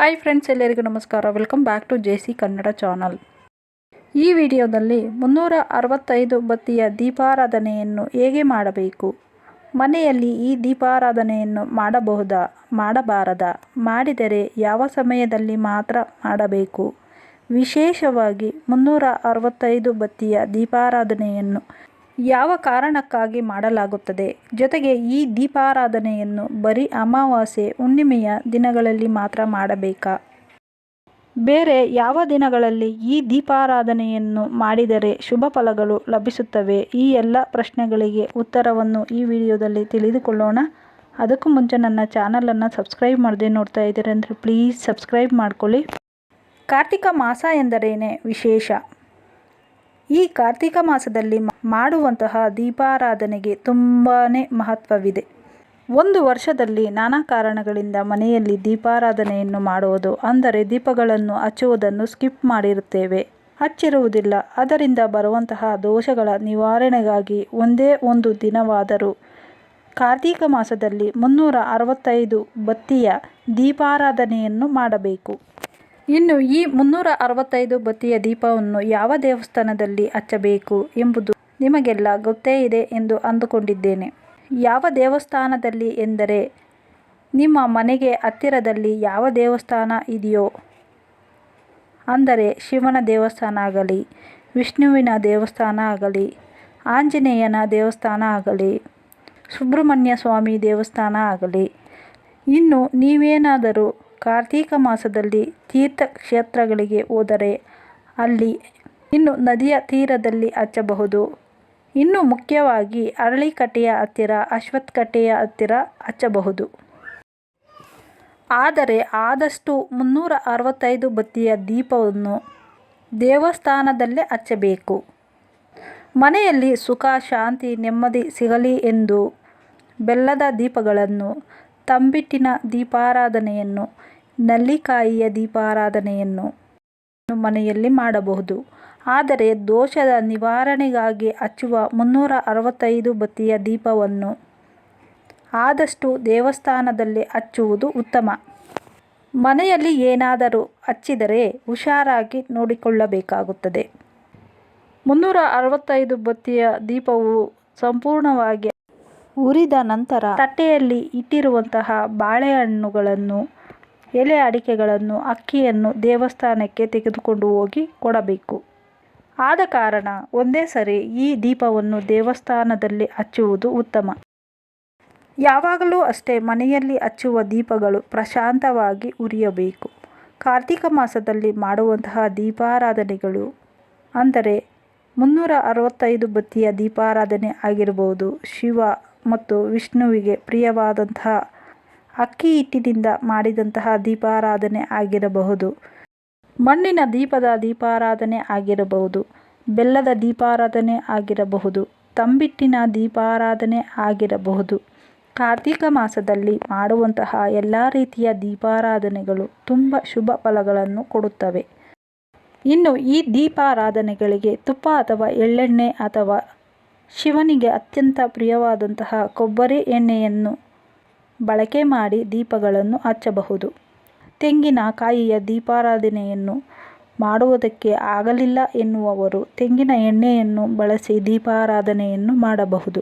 Hi friends ಎಲ್ಲರಿಗೂ ನಮಸ್ಕಾರ. Welcome back to J C Kannada channel ಈ ವಿಡಿಯೋದಲ್ಲಿ ಮುನ್ನೂರ ಅರವತ್ತೈದು ಬತ್ತಿಯ ದೀಪಾರಾಧನೆಯನ್ನು ಹೇಗೆ ಮಾಡಬೇಕು? ಮನೆಯಲ್ಲಿ ಈ ದೀಪಾರಾಧನೆಯನ್ನು ಮಾಡಬಹುದಾ? ಮಾಡಬಾರದಾ? ಮಾಡಿದರೆ ಯಾವ ಸಮಯದಲ್ಲಿ ಮಾತ್ರ ಮಾಡಬೇಕು? ವಿಶೇಷವಾಗಿ ಮುನ್ನೂರ ಅರವತ್ತೈದು ಬತ್ತಿಯ ದೀಪಾರಾಧನೆಯನ್ನು ಯಾವ ಕಾರಣಕ್ಕಾಗಿ ಮಾಡಲಾಗುತ್ತದೆ? ಜೊತೆಗೆ ಈ ದೀಪಾರಾಧನೆಯನ್ನು ಬರೀ ಅಮಾವಾಸ್ಯೆ, ಹುಣ್ಣಿಮೆಯ ದಿನಗಳಲ್ಲಿ ಮಾತ್ರ ಮಾಡಬೇಕಾ? ಬೇರೆ ಯಾವ ದಿನಗಳಲ್ಲಿ ಈ ದೀಪಾರಾಧನೆಯನ್ನು ಮಾಡಿದರೆ ಶುಭ ಫಲಗಳು ಲಭಿಸುತ್ತವೆ? ಈ ಎಲ್ಲ ಪ್ರಶ್ನೆಗಳಿಗೆ ಉತ್ತರವನ್ನು ಈ ವಿಡಿಯೋದಲ್ಲಿ ತಿಳಿದುಕೊಳ್ಳೋಣ. ಅದಕ್ಕೂ ಮುಂಚೆ ನನ್ನ ಚಾನಲನ್ನು ಸಬ್ಸ್ಕ್ರೈಬ್ ಮಾಡದೆ ನೋಡ್ತಾ ಇದ್ದೀರಂದರೆ ಪ್ಲೀಸ್ ಸಬ್ಸ್ಕ್ರೈಬ್ ಮಾಡ್ಕೊಳ್ಳಿ. ಕಾರ್ತಿಕ ಮಾಸ ಎಂದರೇನೆ ವಿಶೇಷ? ಈ ಕಾರ್ತಿಕ ಮಾಸದಲ್ಲಿ ಮಾಡುವಂತಹ ದೀಪಾರಾಧನೆಗೆ ತುಂಬಾ ಮಹತ್ವವಿದೆ. ಒಂದು ವರ್ಷದಲ್ಲಿ ನಾನಾ ಕಾರಣಗಳಿಂದ ಮನೆಯಲ್ಲಿ ದೀಪಾರಾಧನೆಯನ್ನು ಮಾಡುವುದು, ಅಂದರೆ ದೀಪಗಳನ್ನು ಹಚ್ಚುವುದನ್ನು ಸ್ಕಿಪ್ ಮಾಡಿರುತ್ತೇವೆ. ಹಚ್ಚಿರುವುದಿಲ್ಲ. ಅದರಿಂದ ಬರುವಂತಹ ದೋಷಗಳ ನಿವಾರಣೆಗಾಗಿ ಒಂದೇ ಒಂದು ದಿನವಾದರೂ ಕಾರ್ತಿಕ ಮಾಸದಲ್ಲಿ ಮುನ್ನೂರ ಅರವತ್ತೈದು ಬತ್ತಿಯ ದೀಪಾರಾಧನೆಯನ್ನು ಮಾಡಬೇಕು. ಇನ್ನು ಈ ಮುನ್ನೂರ ಅರವತ್ತೈದು ಬತ್ತಿಯ ದೀಪವನ್ನು ಯಾವ ದೇವಸ್ಥಾನದಲ್ಲಿ ಹಚ್ಚಬೇಕು ಎಂಬುದು ನಿಮಗೆಲ್ಲ ಗೊತ್ತೇ ಇದೆ ಎಂದು ಅಂದುಕೊಂಡಿದ್ದೇನೆ. ಯಾವ ದೇವಸ್ಥಾನದಲ್ಲಿ ಎಂದರೆ ನಿಮ್ಮ ಮನೆಗೆ ಹತ್ತಿರದಲ್ಲಿ ಯಾವ ದೇವಸ್ಥಾನ ಇದೆಯೋ ಅಂದರೆ ಶಿವನ ದೇವಸ್ಥಾನ ಆಗಲಿ, ವಿಷ್ಣುವಿನ ದೇವಸ್ಥಾನ ಆಗಲಿ, ಆಂಜನೇಯನ ದೇವಸ್ಥಾನ ಆಗಲಿ, ಸುಬ್ರಹ್ಮಣ್ಯ ಸ್ವಾಮಿ ದೇವಸ್ಥಾನ ಆಗಲಿ, ಇನ್ನು ನೀವೇನಾದರೂ ಕಾರ್ತೀಕ ಮಾಸದಲ್ಲಿ ತೀರ್ಥಕ್ಷೇತ್ರಗಳಿಗೆ ಹೋದರೆ ಅಲ್ಲಿ ಇನ್ನು ನದಿಯ ತೀರದಲ್ಲಿ ಹಚ್ಚಬಹುದು. ಇನ್ನು ಮುಖ್ಯವಾಗಿ ಅರಳಿಕಟ್ಟೆಯ ಹತ್ತಿರ, ಅಶ್ವತ್ಥಕಟ್ಟೆಯ ಹತ್ತಿರ ಹಚ್ಚಬಹುದು. ಆದರೆ ಆದಷ್ಟು ಮುನ್ನೂರ ಅರವತ್ತೈದು ಬತ್ತಿಯ ದೀಪವನ್ನು ದೇವಸ್ಥಾನದಲ್ಲೇ ಹಚ್ಚಬೇಕು. ಮನೆಯಲ್ಲಿ ಸುಖ, ಶಾಂತಿ, ನೆಮ್ಮದಿ ಸಿಗಲಿ ಎಂದು ಬೆಲ್ಲದ ದೀಪಗಳನ್ನು, ತಂಬಿಟ್ಟಿನ ದೀಪಾರಾಧನೆಯನ್ನು ನಲ್ಲಿಕಾಯಿಯ ದೀಪಾರಾಧನೆಯನ್ನು ಮನೆಯಲ್ಲಿ ಮಾಡಬಹುದು. ಆದರೆ ದೋಷದ ನಿವಾರಣೆಗಾಗಿ ಹಚ್ಚುವ ಮುನ್ನೂರ ಅರವತ್ತೈದು ಬತ್ತಿಯ ದೀಪವನ್ನು ಆದಷ್ಟು ದೇವಸ್ಥಾನದಲ್ಲಿ ಹಚ್ಚುವುದು ಉತ್ತಮ. ಮನೆಯಲ್ಲಿ ಏನಾದರೂ ಹಚ್ಚಿದರೆ ಹುಷಾರಾಗಿ ನೋಡಿಕೊಳ್ಳಬೇಕಾಗುತ್ತದೆ. ಮುನ್ನೂರ ಅರವತ್ತೈದು ಬತ್ತಿಯ ದೀಪವು ಸಂಪೂರ್ಣವಾಗಿ ಉರಿದ ನಂತರ ತಟ್ಟೆಯಲ್ಲಿ ಇಟ್ಟಿರುವಂತಹ ಬಾಳೆಹಣ್ಣುಗಳನ್ನು ಎಲೆ ಅಡಿಕೆಗಳನ್ನು, ಅಕ್ಕಿಯನ್ನು ದೇವಸ್ಥಾನಕ್ಕೆ ತೆಗೆದುಕೊಂಡು ಹೋಗಿ ಕೊಡಬೇಕು. ಆದ ಕಾರಣ ಒಂದೇ ಸರಿ ಈ ದೀಪವನ್ನು ದೇವಸ್ಥಾನದಲ್ಲಿ ಹಚ್ಚುವುದು ಉತ್ತಮ. ಯಾವಾಗಲೂ ಅಷ್ಟೇ ಮನೆಯಲ್ಲಿ ಹಚ್ಚುವ ದೀಪಗಳು ಪ್ರಶಾಂತವಾಗಿ ಉರಿಯಬೇಕು. ಕಾರ್ತಿಕ ಮಾಸದಲ್ಲಿ ಮಾಡುವಂತಹ ದೀಪಾರಾಧನೆಗಳು ಅಂದರೆ ಮುನ್ನೂರ ಅರವತ್ತೈದು ಬತ್ತಿಯ ದೀಪಾರಾಧನೆ ಆಗಿರಬಹುದು ಶಿವ ಮತ್ತು ವಿಷ್ಣುವಿಗೆ ಪ್ರಿಯವಾದಂತಹ ಅಕ್ಕಿ ಹಿಟ್ಟಿನಿಂದ ಮಾಡಿದಂತಹ ದೀಪಾರಾಧನೆ ಆಗಿರಬಹುದು. ಮಣ್ಣಿನ ದೀಪದ ದೀಪಾರಾಧನೆ ಆಗಿರಬಹುದು. ಬೆಲ್ಲದ ದೀಪಾರಾಧನೆ ಆಗಿರಬಹುದು. ತಂಬಿಟ್ಟಿನ ದೀಪಾರಾಧನೆ ಆಗಿರಬಹುದು. ಕಾರ್ತಿಕ ಮಾಸದಲ್ಲಿ ಮಾಡುವಂತಹ ಎಲ್ಲ ರೀತಿಯ ದೀಪಾರಾಧನೆಗಳು ತುಂಬ ಶುಭ ಫಲಗಳನ್ನು ಕೊಡುತ್ತವೆ. ಇನ್ನು ಈ ದೀಪಾರಾಧನೆಗಳಿಗೆ ತುಪ್ಪ ಅಥವಾ ಎಳ್ಳೆಣ್ಣೆ ಅಥವಾ ಶಿವನಿಗೆ ಅತ್ಯಂತ ಪ್ರಿಯವಾದಂತಹ ಕೊಬ್ಬರಿ ಎಣ್ಣೆಯನ್ನು ಬಳಕೆ ಮಾಡಿ ದೀಪಗಳನ್ನು ಹಚ್ಚಬಹುದು. ತೆಂಗಿನ ಕಾಯಿಯ ದೀಪಾರಾಧನೆಯನ್ನು ಮಾಡುವುದಕ್ಕೆ ಆಗಲಿಲ್ಲ ಎನ್ನುವವರು ತೆಂಗಿನ ಎಣ್ಣೆಯನ್ನು ಬಳಸಿ ದೀಪಾರಾಧನೆಯನ್ನು ಮಾಡಬಹುದು.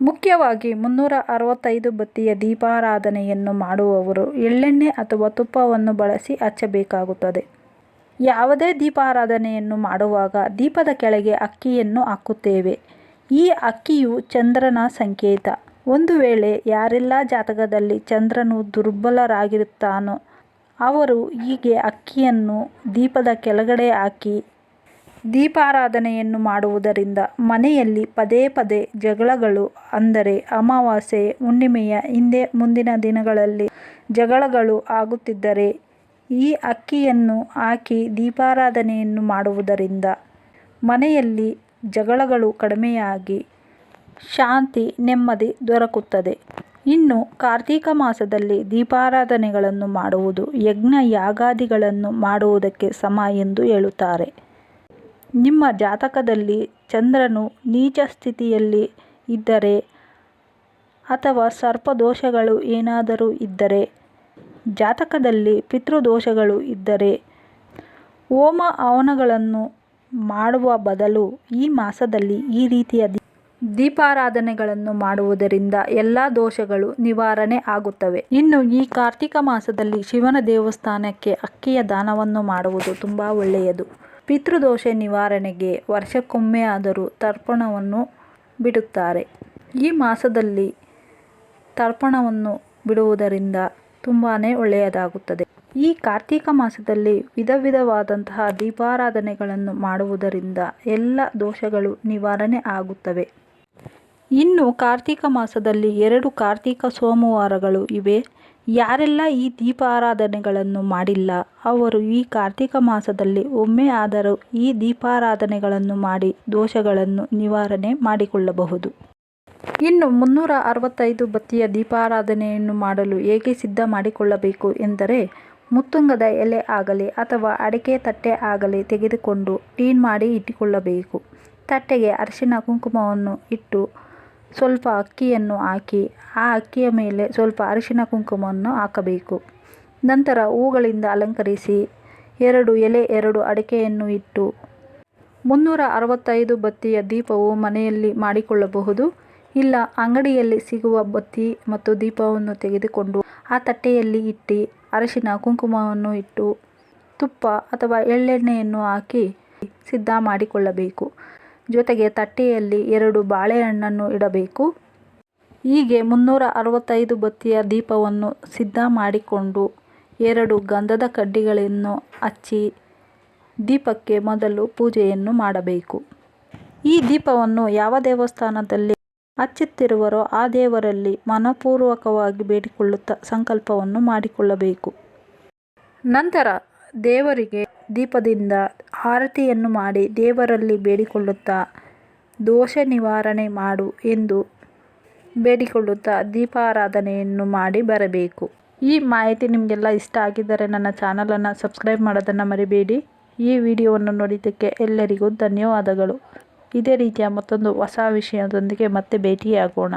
ಮುಖ್ಯವಾಗಿ ಮುನ್ನೂರ ಅರವತ್ತೈದು ಬತ್ತಿಯ ದೀಪಾರಾಧನೆಯನ್ನು ಮಾಡುವವರು ಎಳ್ಳೆಣ್ಣೆ ಅಥವಾ ತುಪ್ಪವನ್ನು ಬಳಸಿ ಹಚ್ಚಬೇಕಾಗುತ್ತದೆ. ಯಾವುದೇ ದೀಪಾರಾಧನೆಯನ್ನು ಮಾಡುವಾಗ ದೀಪದ ಕೆಳಗೆ ಅಕ್ಕಿಯನ್ನು ಹಾಕುತ್ತೇವೆ. ಈ ಅಕ್ಕಿಯು ಚಂದ್ರನ ಸಂಕೇತ. ಒಂದು ವೇಳೆ ಯಾರೆಲ್ಲ ಜಾತಕದಲ್ಲಿ ಚಂದ್ರನು ದುರ್ಬಲರಾಗಿರುತ್ತಾನೋ, ಅವರು ಹೀಗೆ ಅಕ್ಕಿಯನ್ನು ದೀಪದ ಕೆಳಗಡೆ ಹಾಕಿ ದೀಪಾರಾಧನೆಯನ್ನು ಮಾಡುವುದರಿಂದ ಮನೆಯಲ್ಲಿ ಪದೇ ಪದೇ ಜಗಳಗಳು ಅಂದರೆ ಅಮಾವಾಸ್ಯೆ, ಹುಣ್ಣಿಮೆಯ ಹಿಂದೆ ಮುಂದಿನ ದಿನಗಳಲ್ಲಿ ಜಗಳಗಳು ಆಗುತ್ತಿದ್ದರೆ ಈ ಅಕ್ಕಿಯನ್ನು ಹಾಕಿ ದೀಪಾರಾಧನೆಯನ್ನು ಮಾಡುವುದರಿಂದ ಮನೆಯಲ್ಲಿ ಜಗಳಗಳು ಕಡಿಮೆಯಾಗಿ ಶಾಂತಿ, ನೆಮ್ಮದಿ ದೊರಕುತ್ತದೆ. ಇನ್ನು ಕಾರ್ತೀಕ ಮಾಸದಲ್ಲಿ ದೀಪಾರಾಧನೆಗಳನ್ನು ಮಾಡುವುದು ಯಜ್ಞ ಯಾಗಾದಿಗಳನ್ನು ಮಾಡುವುದಕ್ಕೆ ಸಮ ಎಂದು ಹೇಳುತ್ತಾರೆ. ನಿಮ್ಮ ಜಾತಕದಲ್ಲಿ ಚಂದ್ರನು ನೀಚ ಸ್ಥಿತಿಯಲ್ಲಿ ಇದ್ದರೆ ಅಥವಾ ಸರ್ಪದೋಷಗಳು ಏನಾದರೂ ಇದ್ದರೆ, ಜಾತಕದಲ್ಲಿ ಪಿತೃದೋಷಗಳು ಇದ್ದರೆ, ಹೋಮ ಹವನಗಳನ್ನು ಮಾಡುವ ಬದಲು ಈ ಮಾಸದಲ್ಲಿ ಈ ರೀತಿಯ ದೀಪಾರಾಧನೆಗಳನ್ನು ಮಾಡುವುದರಿಂದ ಎಲ್ಲ ದೋಷಗಳು ನಿವಾರಣೆ ಆಗುತ್ತವೆ. ಇನ್ನು ಈ ಕಾರ್ತಿಕ ಮಾಸದಲ್ಲಿ ಶಿವನ ದೇವಸ್ಥಾನಕ್ಕೆ ಅಕ್ಕಿಯ ದಾನವನ್ನು ಮಾಡುವುದು ತುಂಬ ಒಳ್ಳೆಯದು. ಪಿತೃದೋಷ ನಿವಾರಣೆಗೆ ವರ್ಷಕ್ಕೊಮ್ಮೆ ಆದರೂ ತರ್ಪಣವನ್ನು ಬಿಡುತ್ತಾರೆ. ಈ ಮಾಸದಲ್ಲಿ ತರ್ಪಣವನ್ನು ಬಿಡುವುದರಿಂದ ತುಂಬಾ ಒಳ್ಳೆಯದಾಗುತ್ತದೆ. ಈ ಕಾರ್ತಿಕ ಮಾಸದಲ್ಲಿ ವಿಧ ವಿಧವಾದಂತಹ ದೀಪಾರಾಧನೆಗಳನ್ನು ಮಾಡುವುದರಿಂದ ಎಲ್ಲ ದೋಷಗಳು ನಿವಾರಣೆ ಆಗುತ್ತವೆ. ಇನ್ನು ಕಾರ್ತಿಕ ಮಾಸದಲ್ಲಿ ಎರಡು ಕಾರ್ತಿಕ ಸೋಮವಾರಗಳು ಇವೆ. ಯಾರೆಲ್ಲ ಈ ದೀಪಾರಾಧನೆಗಳನ್ನು ಮಾಡಿಲ್ಲ, ಅವರು ಈ ಕಾರ್ತಿಕ ಮಾಸದಲ್ಲಿ ಒಮ್ಮೆ ಆದರೂ ಈ ದೀಪಾರಾಧನೆಗಳನ್ನು ಮಾಡಿ ದೋಷಗಳನ್ನು ನಿವಾರಣೆ ಮಾಡಿಕೊಳ್ಳಬಹುದು. ಇನ್ನು ಮುನ್ನೂರ ಅರವತ್ತೈದು ಬತ್ತಿಯ ದೀಪಾರಾಧನೆಯನ್ನು ಮಾಡಲು ಹೇಗೆ ಸಿದ್ಧ ಮಾಡಿಕೊಳ್ಳಬೇಕು ಎಂದರೆ, ಮುತ್ತುಂಗದ ಎಲೆ ಆಗಲಿ ಅಥವಾ ಅಡಿಕೆ ತಟ್ಟೆ ಆಗಲಿ ತೆಗೆದುಕೊಂಡು ಕ್ಲೀನ್ ಮಾಡಿ ಇಟ್ಟುಕೊಳ್ಳಬೇಕು. ತಟ್ಟೆಗೆ ಅರಿಶಿನ, ಕುಂಕುಮವನ್ನು ಇಟ್ಟು ಸ್ವಲ್ಪ ಅಕ್ಕಿಯನ್ನು ಹಾಕಿ, ಆ ಅಕ್ಕಿಯ ಮೇಲೆ ಸ್ವಲ್ಪ ಅರಿಶಿನ ಕುಂಕುಮವನ್ನು ಹಾಕಬೇಕು. ನಂತರ ಹೂಗಳಿಂದ ಅಲಂಕರಿಸಿ, ಎರಡು ಎಲೆ, ಎರಡು ಅಡಿಕೆಯನ್ನು ಇಟ್ಟು ಮುನ್ನೂರ ಅರವತ್ತೈದು ಬತ್ತಿಯ ದೀಪವು ಮನೆಯಲ್ಲಿ ಮಾಡಿಕೊಳ್ಳಬಹುದು. ಇಲ್ಲ, ಅಂಗಡಿಯಲ್ಲಿ ಸಿಗುವ ಬತ್ತಿ ಮತ್ತು ದೀಪವನ್ನು ತೆಗೆದುಕೊಂಡು ಆ ತಟ್ಟೆಯಲ್ಲಿ ಇಟ್ಟು, ಅರಿಶಿನ ಕುಂಕುಮವನ್ನು ಇಟ್ಟು, ತುಪ್ಪ ಅಥವಾ ಎಳ್ಳೆಣ್ಣೆಯನ್ನು ಹಾಕಿ ಸಿದ್ಧ ಮಾಡಿಕೊಳ್ಳಬೇಕು. ಜೊತೆಗೆ ತಟ್ಟೆಯಲ್ಲಿ ಎರಡು ಬಾಳೆಹಣ್ಣನ್ನು ಇಡಬೇಕು. ಹೀಗೆ ಮುನ್ನೂರ ಅರವತ್ತೈದು ಬತ್ತಿಯ ದೀಪವನ್ನು ಸಿದ್ಧ ಮಾಡಿಕೊಂಡು ಎರಡು ಗಂಧದ ಕಡ್ಡಿಗಳನ್ನು ಹಚ್ಚಿ ದೀಪಕ್ಕೆ ಮೊದಲು ಪೂಜೆಯನ್ನು ಮಾಡಬೇಕು. ಈ ದೀಪವನ್ನು ಯಾವ ದೇವಸ್ಥಾನದಲ್ಲಿ ಹಚ್ಚುತ್ತಿರುವರೋ ಆ ದೇವರಲ್ಲಿ ಮನಪೂರ್ವಕವಾಗಿ ಬೇಡಿಕೊಳ್ಳುತ್ತಾ ಸಂಕಲ್ಪವನ್ನು ಮಾಡಿಕೊಳ್ಳಬೇಕು. ನಂತರ ದೇವರಿಗೆ ದೀಪದಿಂದ ಆರತಿಯನ್ನು ಮಾಡಿ ದೇವರಲ್ಲಿ ಬೇಡಿಕೊಳ್ಳುತ್ತಾ ದೋಷ ನಿವಾರಣೆ ಮಾಡು ಎಂದು ಬೇಡಿಕೊಳ್ಳುತ್ತಾ ದೀಪಾರಾಧನೆಯನ್ನು ಮಾಡಿ ಬರಬೇಕು. ಈ ಮಾಹಿತಿ ನಿಮಗೆಲ್ಲ ಇಷ್ಟ ಆಗಿದ್ದರೆ ನನ್ನ ಚಾನಲನ್ನು ಸಬ್ಸ್ಕ್ರೈಬ್ ಮಾಡೋದನ್ನು ಮರಿಬೇಡಿ. ಈ ವಿಡಿಯೋವನ್ನು ನೋಡಿದ್ದಕ್ಕೆ ಎಲ್ಲರಿಗೂ ಧನ್ಯವಾದಗಳು. ಇದೇ ರೀತಿಯ ಮತ್ತೊಂದು ಹೊಸ ವಿಷಯದೊಂದಿಗೆ ಮತ್ತೆ ಭೇಟಿಯಾಗೋಣ.